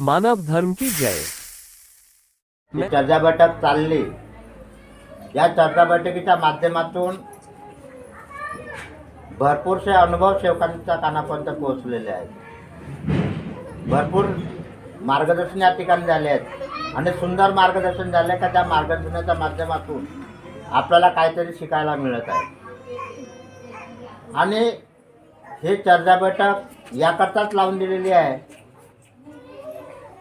मानव धर्म की जय। चर्चा बैठक चालली. या चर्चा बैठकीच्या माध्यमातून भरपूरसे अनुभव सेवकांच्या कानापर्यंत पोहोचलेले आहेत. भरपूर मार्गदर्शन या ठिकाणी झाले आहेत. आणि सुंदर मार्गदर्शन झाले का त्या मार्गदर्शनाच्या माध्यमातून आपल्याला काहीतरी शिकायला मिळत आहे. आणि हे चर्चा बैठक याकरताच लावून दिलेली आहे.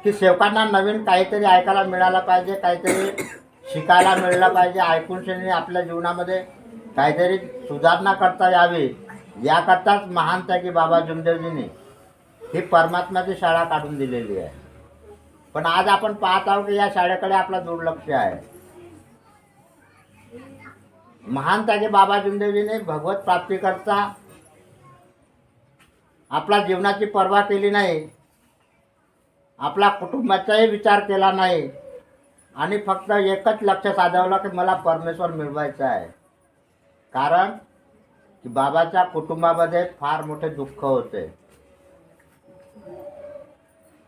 की सेवकांना नवीन काहीतरी ऐकायला मिळालं पाहिजे काहीतरी शिकायला मिळलं पाहिजे. ऐकून श्रेणी आपल्या जीवनामध्ये काहीतरी सुधारणा करता यावी. याकरताच महान त्यागी बाबा जुमदेवजींनी ही परमात्म्याची शाळा काढून दिलेली आहे. पण आज आपण पाहत आहोत की या शाळेकडे आपलं दुर्लक्ष आहे. महान त्यागे बाबा जुमदेवजीने भगवत प्राप्तीकरता आपल्या जीवनाची पर्वा केली नाही. आपला कुटुंबाचाही विचार केला नाही. आणि फक्त एकच लक्ष साधवलं की मला परमेश्वर मिळवायचा आहे. कारण की बाबाच्या कुटुंबामध्ये फार मोठे दुःख होते.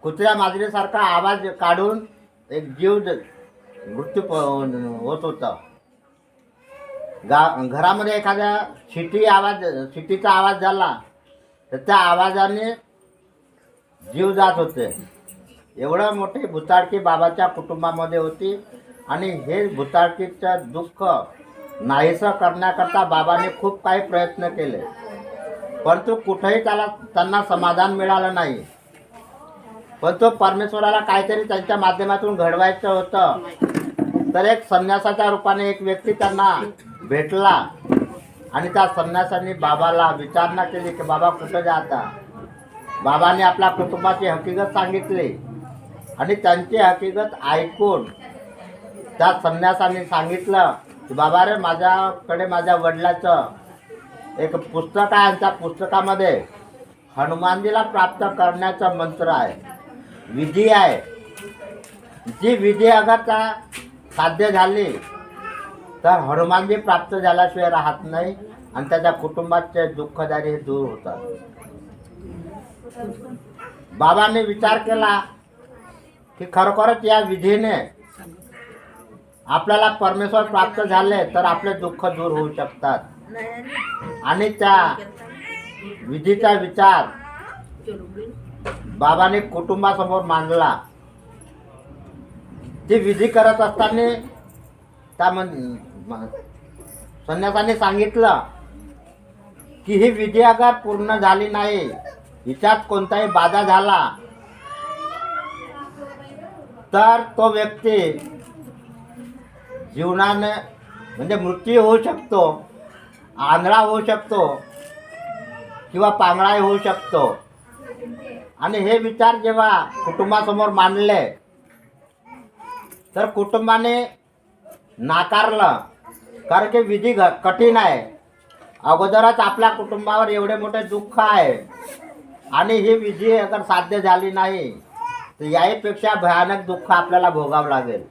कुत्र्या माजरीसारखा आवाज काढून एक जीव ज- मृत्यू प- होत होता. गा घरामध्ये एखाद्या शिटी आवाज शिटीचा आवाज झाला तर त्या आवाजाने जीव जात होते. एवढं मोठी भुताडकी बाबाच्या कुटुंबामध्ये होती. आणि हे भुताडकीचं दुःख नाहीसं करण्याकरता बाबाने खूप काही प्रयत्न केले. परंतु कुठंही त्याला त्यांना समाधान मिळालं नाही. पण तो परमेश्वराला काहीतरी त्यांच्या माध्यमातून घडवायचं होतं. तर एक संन्यासाच्या रूपाने एक व्यक्ती त्यांना भेटला. आणि त्या संन्यासाने बाबाला विचारणा केली की बाबा कुठं जाता? बाबाने आपल्या कुटुंबाची हकीकत सांगितली. आणि त्यांची हकीकत ऐकून त्या संन्यासाने सांगितलं की बाबा रे माझ्याकडे माझ्या वडिलाचं एक पुस्तक आहे आणि त्या पुस्तकामध्ये. हनुमानजीला प्राप्त करण्याचा मंत्र आहे. विधी आहे. जी विधी अगर त्या साध्य झाली तर हनुमानजी प्राप्त झाल्याशिवाय राहत नाही आणि त्याच्या कुटुंबाचे दुःखदारी हे दूर होतात. बाबांनी विचार केला की खरोखरच या विधीने आपल्याला परमेश्वर प्राप्त झाले तर आपले दुःख दूर होऊ शकतात. आणि त्या विधीचा विचार बाबाने कुटुंबासमोर मांडला. ती विधी करत असताना त्या मन- संन्यासाने सांगितलं की ही विधी अगर पूर्ण झाली नाही हिच्यात कोणताही बाधा झाला तर तो व्यक्ती जीवनाने म्हणजे मृत्यू होऊ शकतो आंधळा होऊ शकतो किंवा पांगळाही होऊ शकतो. आणि हे विचार जेव्हा कुटुंबासमोर मांडले तर कुटुंबाने नाकारलं. कारण की विधी घ कठीण आहे. अगोदरच आपल्या कुटुंबावर एवढे मोठे दुःख आहे. आणि ही विधी अगर साध्य झाली नाही तर याहीपेक्षा भयानक दुःख आपल्याला भोगावं लागेल.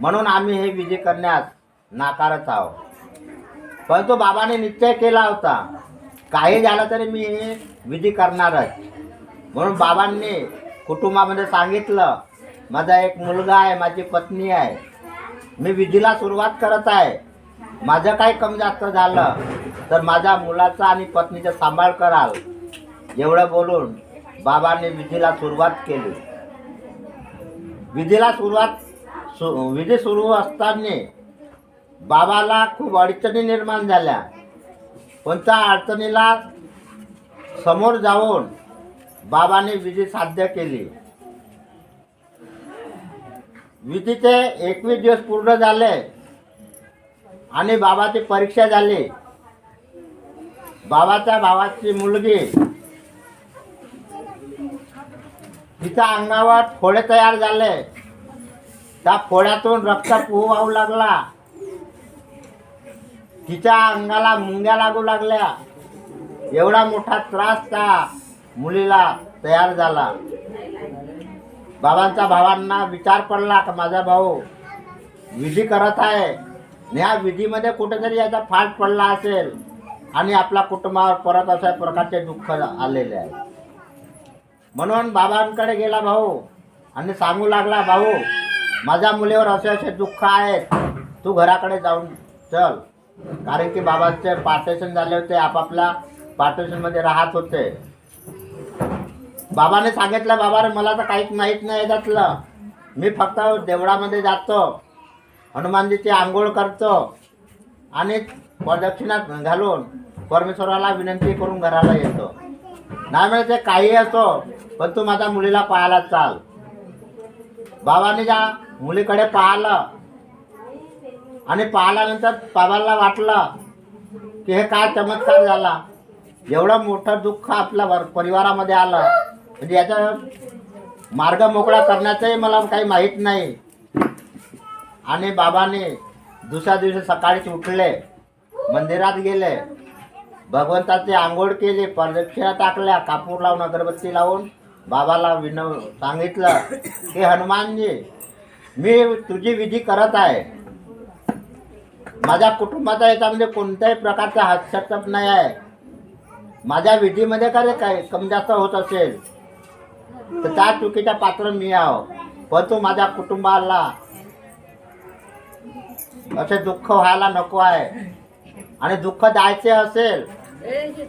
म्हणून आम्ही हे विधी करण्यास नाकारत आहोत. परंतु बाबाने निश्चय केला होता. काही झालं तरी मी हे विधी करणारच. म्हणून बाबांनी कुटुंबामध्ये सांगितलं माझा एक मुलगा आहे माझी पत्नी आहे. मी विधीला सुरुवात करत आहे. माझं काही कमी जास्त झालं तर माझ्या मुलाचा आणि पत्नीचा सांभाळ कराल. एवढं बोलून बाबांनी विधीला सुरुवात केली. विधीला सुरुवात सु विधी सुरू असताना बाबाला खूप अडचणी निर्माण झाल्या. पण त्या अडचणीला समोर जाऊन बाबाने विधी साध्य केली. विधीचे एकवीस दिवस पूर्ण झाले आणि बाबाची परीक्षा झाली. बाबाच्या भावाची मुलगी तिच्या अंगावर फोडे तयार झाले. त्या फोड्यातून रक्त पोह वाहू लागला. तिच्या अंगाला मुंग्या लागू लागल्या. एवढा मोठा त्रास त्या मुलीला तयार झाला. बाबांच्या भावांना विचार पडला का माझा भाऊ विधी करत आहे. आणि या विधीमध्ये कुठेतरी याचा फाट पडला असेल आणि आपल्या कुटुंबावर परत अशा प्रकारचे दुःख आलेले आहे. म्हणून बाबांकडे गेला भाऊ आणि सांगू लागला भाऊ माझ्या मुलीवर असे असे दुःख आहेत. तू घराकडे जाऊन चल. कारण की बाबांचे पार्टेशन झाले होते आपापल्या पार्टेशनमध्ये राहत होते. बाबाने सांगितलं बाबा रे मला तर काहीच माहीत नाही त्यातलं मी फक्त देवळामध्ये जातो. हनुमानजीची आंघोळ करतो आणि प्रदक्षिणा घालून परमेश्वराला विनंती करून घराला येतो. नाही म्हणजे ते काही असो पण तू माझ्या मुलीला पाहायला चाल. बाबाने ज्या मुलीकडे पाहिलं आणि पाहिल्यानंतर बाबाला वाटलं की हे काय चमत्कार झाला. एवढं मोठं दुःख आपल्या वर- परिवारामध्ये आलं. म्हणजे याचा मार्ग मोकळा करण्याचंही मला काही माहीत नाही. आणि बाबाने दुसऱ्या दिवशी सकाळीच उठले मंदिरात गेले. भगवंताची आंघोळ केली प्रदक्षिणा टाकल्या कापूर लावून अगरबत्ती लावून. बाबाला विनव सांगितलं की हनुमानजी मी तुझी विधी करत आहे. माझ्या कुटुंबाचा याच्यामध्ये कोणत्याही प्रकारचा हस्तक्षेप नाही आहे. माझ्या विधीमध्ये काय काय कमी जास्त होत असेल? तर त्या चुकीच्या पात्र मी आहो. पण तू माझ्या कुटुंबाला असे दुःख व्हायला नको आहे. आणि दुःख द्यायचे असेल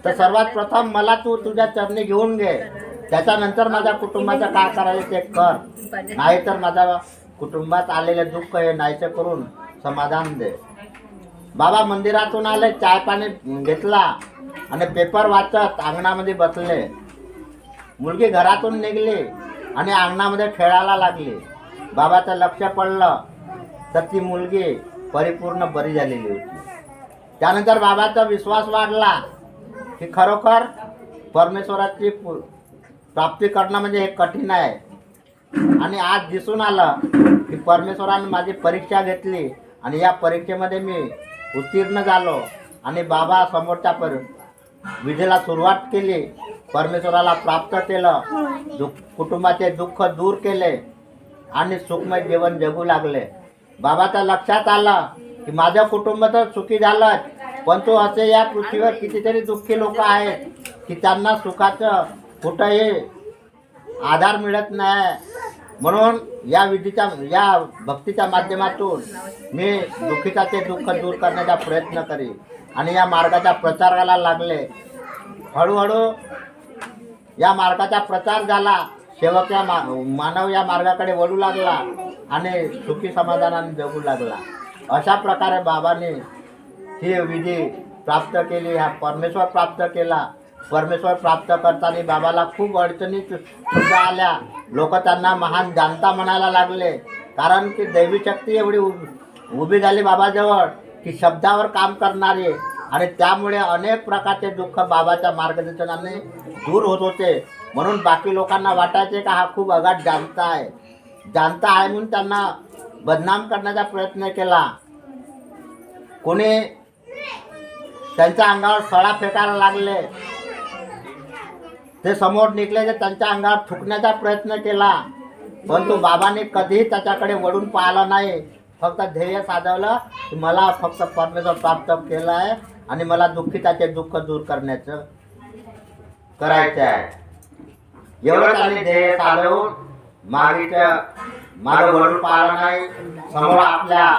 तर सर्वात प्रथम मला तू तुझ्या चरणी घेऊन घे. त्याच्यानंतर माझ्या कुटुंबाचं काय करायचं ते कर. नाहीतर माझ्या कुटुंबात आलेले दुःख हे नाहीसे करून समाधान दे. बाबा मंदिरातून आले चाय पाणी घेतला आणि पेपर वाचत अंगणामध्ये बसले. मुलगी घरातून निघली आणि अंगणामध्ये खेळायला लागली. बाबाचं लक्ष पडलं तर ती मुलगी परिपूर्ण बरी झालेली होती. त्यानंतर बाबाचा विश्वास वाढला की खरोखर परमेश्वराची पु- प्राप्ती करणं म्हणजे हे कठीण आहे. आणि आज दिसून आलं की परमेश्वराने माझी परीक्षा घेतली आणि या परीक्षेमध्ये मी उत्तीर्ण झालो आणि बाबा समोरच्या पर विजेला सुरुवात केली. परमेश्वराला प्राप्त केलं. दुःख कुटुंबाचे दुःख दूर केले आणि सुखमय जीवन जगू लागले. बाबाच्या लक्षात आलं की माझं कुटुंब तर सुखी झालं पण तो असे या पृथ्वीवर कितीतरी दुःखी लोक आहेत की त्यांना सुखाचं कुठंही आधार मिळत नाही. म्हणून या विधीच्या या भक्तीच्या माध्यमातून मी दुःखीचा ते दुःख दूर करण्याचा प्रयत्न करीन. आणि या मार्गाच्या प्रचाराला लागले. हळूहळू या मार्गाचा प्रचार झाला. सेवक या मा मानव या मार्गाकडे वळू लागला आणि सुखी समाधानाने जगू लागला. अशा प्रकारे बाबांनी ही विधी प्राप्त केली हा परमेश्वर प्राप्त केला. परमेश्वर प्राप्त करताना बाबाला खूप अडचणीत सुद्धा आल्या. लोक त्यांना महान जाणता म्हणायला लागले. कारण की दैवी शक्ती एवढी उभी झाली बाबाजवळ की शब्दावर काम करणारी. आणि त्यामुळे अनेक प्रकारचे दुःख बाबाच्या मार्गदर्शनाने दूर होत होते. म्हणून बाकी लोकांना वाटायचे का हा खूप अगाट जाणता आहे. जाणता आहे म्हणून त्यांना बदनाम करण्याचा प्रयत्न केला. कोणी त्यांच्या अंगावर सळा फेकायला लागले. ते समोर निघले तर त्यांच्या अंगावर थुकण्याचा प्रयत्न केला. परंतु बाबांनी कधीही त्याच्याकडे वळून पाहिलं नाही. फक्त ध्येय साधवलं की मला फक्त परमेश्वर प्राप्त केलं आहे आणि मला दुःखिताचे दुःख दूर करण्याचं करायचं आहे एवढं त्यांनी ध्येय साधवून मागेच्या मागे वळून पाहिलं नाही. समोर आपल्या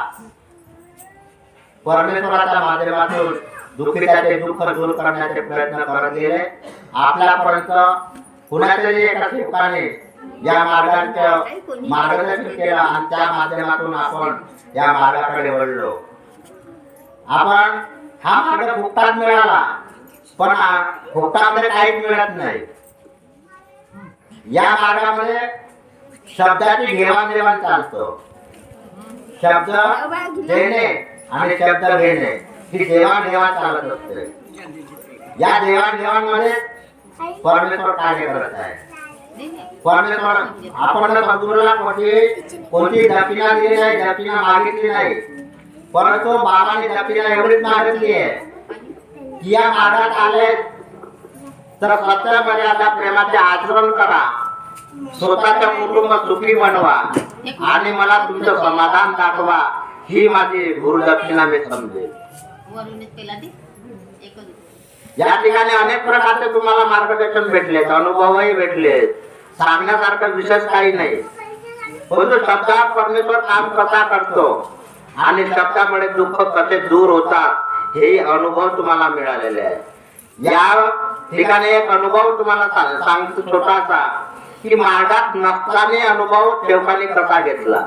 परमेश्वराच्या माध्यमातून दुःखिताचे दुःख दूर करण्याचे प्रयत्न करत गेले आपल्यापर्यंत कुणाच्याही एका ठिकाणी या मार्गाचं मार्गदर्शन केलं आणि त्या माध्यमातून आपण या मार्गाकडे वळलो. आपण हा मार्ग फुकटात मिळाला पण हा फुकटामध्ये काहीच मिळत नाही. या मार्गामध्ये शब्दाची घेवाणदेवाण चालतो. शब्द देणे आणि शब्द घेणे. ही देवाणघेवाण चालत असते. या देवाणघेवाणमध्ये परमेश्वर कार्य करत आहे. परमेश्वर आपण मजुराला कोणती कोणती दक्षिणा दिली नाही दक्षिणा मागितली नाही. परंतु बाबाने दक्षिणा एवढीच मागितली आहे. की या मार्गात आले तर सत्य मर्यादा प्रेमाचे आचरण करा. स्वतःच्या कुटुंब सुखी बनवा. आणि मला तुमचं समाधान दाखवा. ही माझी गुरुदक्षिणा मी समजेल वरूनच पेला ते एकच. या ठिकाणी अनेक प्रकारचे तुम्हाला मार्गदर्शन भेटले अनुभवही भेटले सांगण्यासारखं विशेष काही नाही. परंतु शब्दात परमेश्वर काम कसा करतो आणि शब्दामुळे दुःख कसे दूर होतात हे अनुभव तुम्हाला मिळालेले आहे या ठिकाणी एक अनुभव तुम्हाला सांगतो छोटासा की मार्गात नसताना अनुभव ठेवकाने कसा घेतला?